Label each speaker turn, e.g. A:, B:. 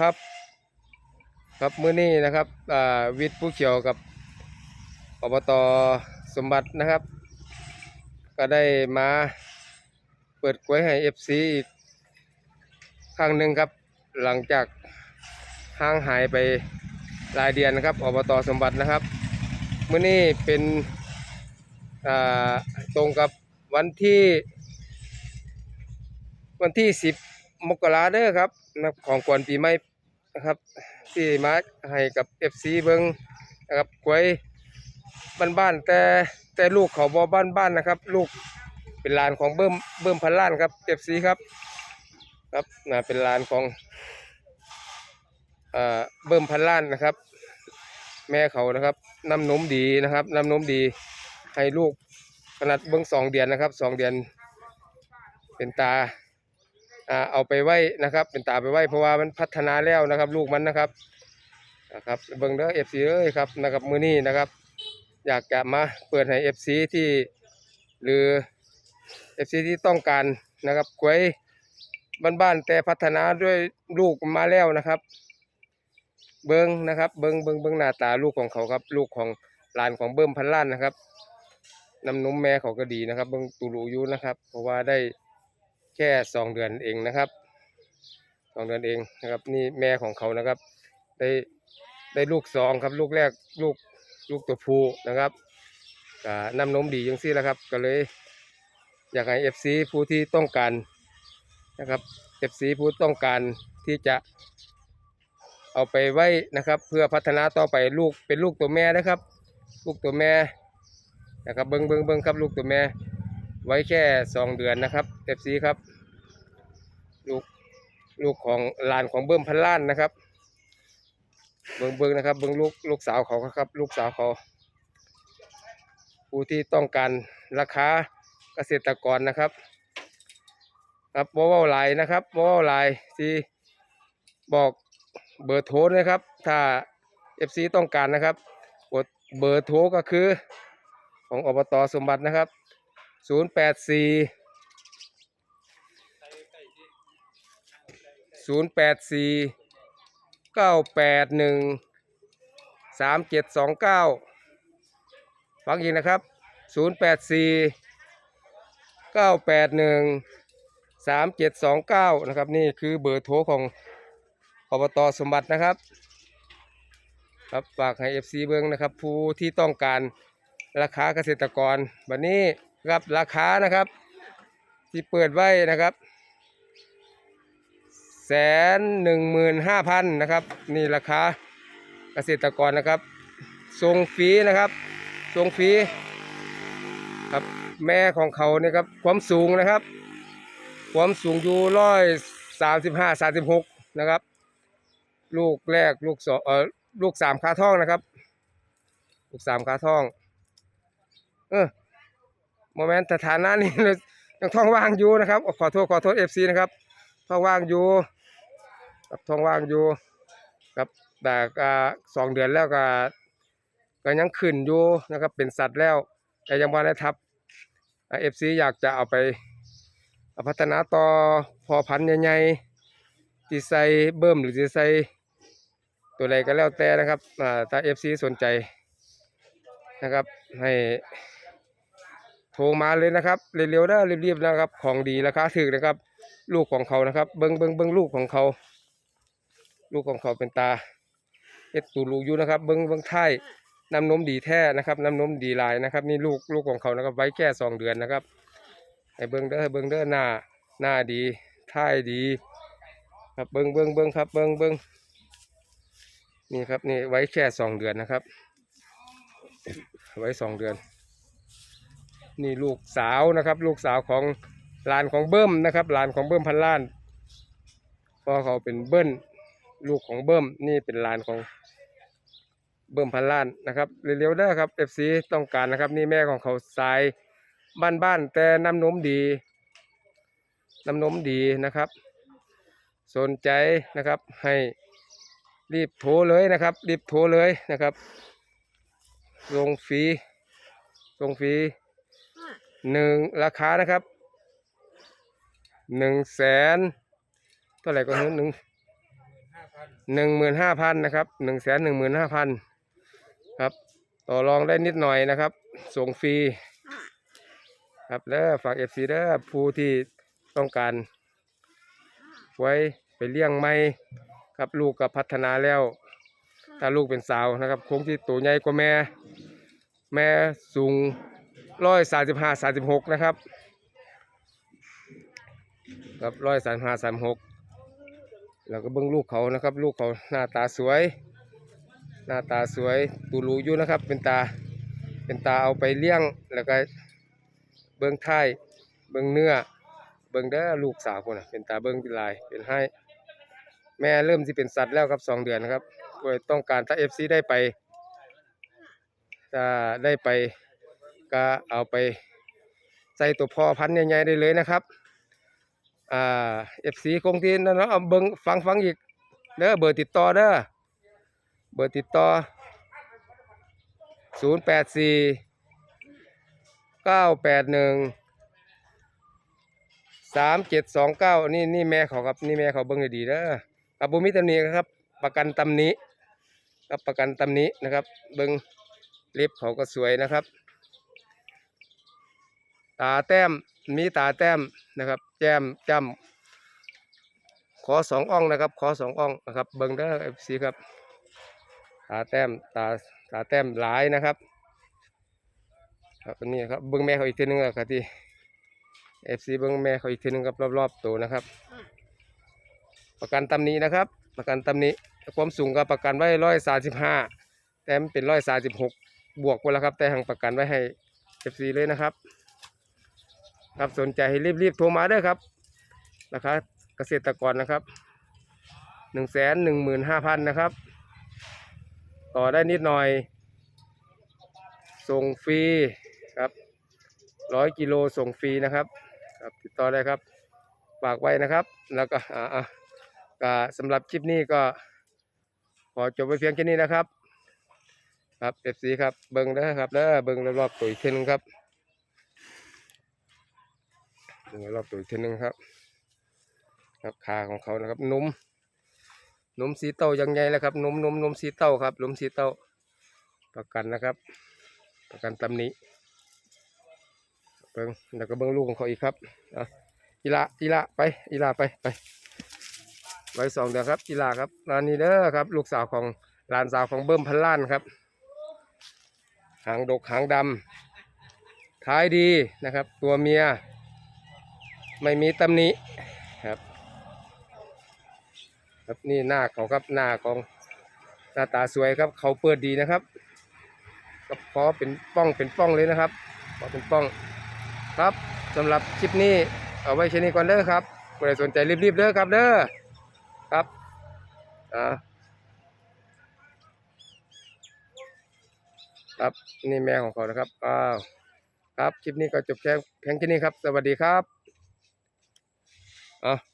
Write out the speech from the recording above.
A: ครับ ครับมื้อนี้นะครับวิทย์ผู้เขียวกับอบตสมบัตินะครับ ก็ได้มาเปิดกล้วยให้ FC อีกครั้งหนึ่งครับ หลังจากห่างหายไปหลายเดือนนะครับอบตสมบัตินะครับมื้อนี้เป็นตรงกับวันที่ วันที่10มกราเด้อครับนะครับของกวนปีใหม่ นะครับที่มาให้กับ FC เบิงนะครับกล้วยบ้านๆแต่แต่ลูกเขาบ่บ้านๆนะครับ ลูกเป็นลานของเบิ่มเบิ่มพันล้านครับ FC ครับ ครับน่าเป็นลานของเอ่อเบิ่มพันล้านนะครับ แม่เขานะครับน้ำนมดีนะครับน้ำนมดีให้ลูกขนาดเบิ่งสองเดือนนะครับสองเดือน เป็นตา เอาไปไว้นะครับ เป็นตาไปไว้เพราะว่ามันพัฒนาแล้วนะครับ ลูกมันนะครับนะครับเบิ่งเด้อเอฟซีเอ้ยครับนะครับมือนี้นะครับ อยากจะมาเปิดให้เอฟซีที่หรือเอฟซีที่ต้องการนะครับกล้วยบ้านๆแต่พัฒนาด้วยลูกมาแล้วนะครับ เบิ้งนะครับ เบิ้งเบิ้งเบิ้งหน้าตาลูกของเขาครับ ลูกของหลานของเบิ้มพันล้านนะครับน้ำนมแม่เขาก็ดีนะครับ เบิ้งตูรูยูนะครับ เพราะว่าได้ ค่สองเดือนเองนะครับสองเดือนเองนะครับ นี่แม่ของเขานะครับ ได้ได้ลูกสองครับ ลูกแรกลูกลูกตัวผู้นะครับน้ำนมดียังซี่แล้วครับ ก็เลยอยากให้เอฟซีผู้ที่ต้องการนะครับเอฟซีผู้ต้องการที่จะเอาไปไว้นะครับ เพื่อพัฒนาต่อไปลูกเป็นลูกตัวแม่นะครับ ลูกตัวแม่นะครับเบิ้งเบิ้งเบิ้งครับลูกตัวแม่ ไว้แค่สองเดือนนะครับเอฟซีครับ ลูกลูกของหลานของเบิ้มพันล้านนะครับ เบิ้งเบิ้งนะครับ เบิ้งลูกลูกสาวเขาครับ ลูกสาวเขา ผู้ที่ต้องการราคาเกษตรกรนะครับ ครับโมเวลไลน์นะครับโมเวลไลน์ที่บอกเบอร์โทรนะครับ ถ้า FC ต้องการนะครับกดเบอร์โทรก็คือของอบตสมบัตินะครับ ศูนย์แปดสี่ศูนย์แปดสี่เก้าแปดหนึ่งสามเจ็ดสองเก้าฟังอีกนะครับศูนย์แปดสี่เก้าแปดหนึ่งสามเจ็ดสองเก้านะครับ นี่คือเบอร์โทรของอบตสมบัตินะครับครับฝากให้ FC เบิ้งนะครับ ผู้ที่ต้องการราคาเกษตรกรวันนี้ ครับราคานะครับ ที่เปิดไว้นะครับแสนหนึ่งหมื่นห้าพันนะครับ นี่ราคาเกษตรกรนะครับส่งฟรีนะครับส่งฟรีครับแม่ของเขาเนี่ยครับความสูงนะครับ ความสูงอยู่ร้อยสามสิบห้าสามสิบหกนะครับ ลูกแรกลูกสองเออลูกสามขาท่องนะครับ ลูกสามขาท่อง เออ โมเมนต์สถานะนี่ยังท้องว่างอยู่นะครับขอโทษขอโทษเอฟซีนะครับท้องว่างอยู่ครับท้องว่างอยู่ครับแต่สองเดือนแล้วก็ก็ยังขึ้นอยู่นะครับเป็นสัตว์แล้ว แต่ยังไม่ได้ทับเอฟซีอยากจะเอาไปาพัฒนาต่อพอพันธุ์ใหญ่ๆที่ใส่เบิ่มหรือที่ใส่ตัวใดก็แล้วแต่นะครับถ้าเอฟซีสนใจนะครับให้ ทรมาเลยนะครับเร็วๆได้รีบๆนะครับ ของดีราคาถูกนะครับ ลูกของเขานะครับ เบิ้งเบิ้งเบิ้งลูกของเขา ลูกของเขาเป็นตาเอ็ดตูลูกอยู่นะครับ เบิ้งเบิ้งท้ายน้ำนมดีแท้นะครับ น้ำนมดีลายนะครับ นี่ลูกลูกของเขานะครับ ไว้แค่สองเดือนนะครับให้เบิ้งเด้อเบิ้งเด้อหน้าหน้าดีท้ายดี ครับเบิ้งเบิ้งเบิ้งครับ เบิ้งเบิ้งนี่ครับนี่ไว้แค่สองเดือนนะครับ ไว้สองเดือน นี่ลูกสาวนะครับ ลูกสาวของหลานของเบิ้มนะครับ หลานของเบิ้มพันล้านพ่อเขาเป็นเบิ้ลลูกของเบิ้มนี่เป็นหลานของเบิ้มพันล้านนะครับเร็วๆได้อครับเอฟซีต้องการนะครับ นี่แม่ของเขาสายบ้านๆแต่น้ำนมดีน้ำนมดีนะครับ สนใจนะครับให้รีบโทรเลยนะครับ รีบโทรเลยนะครับลงฟรีลงฟรี หนึ่งราคานะครับหนึ่งแสนเท่าไหร่ก็หนึ่งหนึ่งหมื่นห้าพันนะครับหนึ่งแสนหนึ่งหมื่นห้าพันครับต่อรองได้นิดหน่อยนะครับ ส่งฟรีครับแล้วฝากเอฟซีเด้อผู้ที่ต้องการ ไว้ไปเลี้ยงไม่ครับลูกกับพัฒนาแล้ว ถ้าลูกเป็นสาวนะครับ คงที่ตัวใหญ่กว่าแม่ แม่สูง ร้อยสามสิบห้าสามสิบหกนะครับ ครับร้อยสามห้าสามหกแล้วก็เบิ้งลูกเขานะครับ ลูกเขาหน้าตาสวย หน้าตาสวยตูรูอยู่นะครับ เป็นตาเป็นตาเอาไปเลี้ยงแล้วก็เบิ้งท้ายเบิ้งเนื้อ เบิ้งเด้ลูกสาวคนน่ะเป็นตาเบิ้งเป็นลายเป็นให้ แม่เริ่มที่เป็นสัตว์แล้วครับสองเดือนนะครับโดยต้องการถ้าเอฟซีได้ไปถ้าได้ไป ก็เอาไปใส่ตัวพ่อพันธุ์ใหญ่ๆได้เลยนะครับอ่าเอฟซีคงที่นั่นเนาะเอาเบิ้งฟังฟังอีกเด้อเบอร์ติดต่อเด้อเบอร์ติดต่อศูนย์แปดสี่เก้าแปดหนึ่งสามเจ็ดสองเก้านี่นี่แม่เขาครับนี่แม่เขาเบิ้งให้ดีเด้อครับบุมิตำหนี้ครับ ประกันตำหนี้ครับประกันตำหนี้นะครับ เบิ้งเล็บเขาก็สวยนะครับ ตาแต้มมีตาแต้มนะครับ แจ้มจ้ำขอสองอ่องนะครับ ขอสองอ่องนะครับ เบิ้งเด้อเอฟซีครับ ตาแต้มตาตาแต้มหลายนะครับครับนี้ครับเบิ้งแม่เขาอีกทีหนึงอะครับที่เอฟซีเบิ้งแม่เขาอีกทีหนึงครับรอบๆตัวนะครับ ประกันตำนี้นะครับ ประกันตำนี้ความสูงก็ประกันไว้ร้อยสาสิบห้าแต่มันเป็นร้อยสาสิบหกบวกไปแล้วครับ แต่หังประกันไว้ให้ FC เลยนะครับ ครับสนใจให้รีบๆโทรมาเด้อครับราคาเกษตรกรนะครับหนึ่งแสนหนึ่งหมื่นห้าพันนะครับ ต่อได้นิดหน่อย ส่งฟรีครับร้อยกิโลส่งฟรีนะครับครับติดต่อได้ครับฝากไว้นะครับ แล้วก็อ่าก็สำหรับคลิปนี้ก็ ขอจบไว้เพียงแค่นี้นะครับ ครับเอฟซีครับเบิ้งเด้อครับเด้อเบิ้งรอบๆตัวอีกทีหนึงครับ เบิ้งรอบตัวอีกทีหนึงครับครับขาของเขานะครับนุ่มนุ่มสีเต้ายังไงแล้วครับนุ่มนุ่มนุ่มสีเต้าครับนมสีเต้าประกันนะครับ ประกันตำหนี้เบิ้งแล้วก็เบิ้งลูกของเขาอีกครับอาอีละอีละไปอีละไปไปไว้สองเดือนครับอีละครับนานนี้เด้อครับ ลูกสาวของหลานสาวของเบิ้มพันล้านครับ หางดกหางดำท้ายดีนะครับ ตัวเมีย ไม่มีตำหนิครับ ครับนี่หน้าเขาครับหน้าของหน้าตาสวยครับ เขาเปิดดีนะครับกับพอเป็นป้องเป็นป้องเลยนะครับพอเป็นป้องครับสำหรับคลิปนี้เอาไว้แค่นี้ก่อนเด้อครับใครสนใจรีบๆเด้อครับเด้อครับอ่าครับนี่แม่ของเขานะครับอ้าวครับคลิปนี้ก็จบแค่แค่นี้ครับ สวัสดีครับ อะ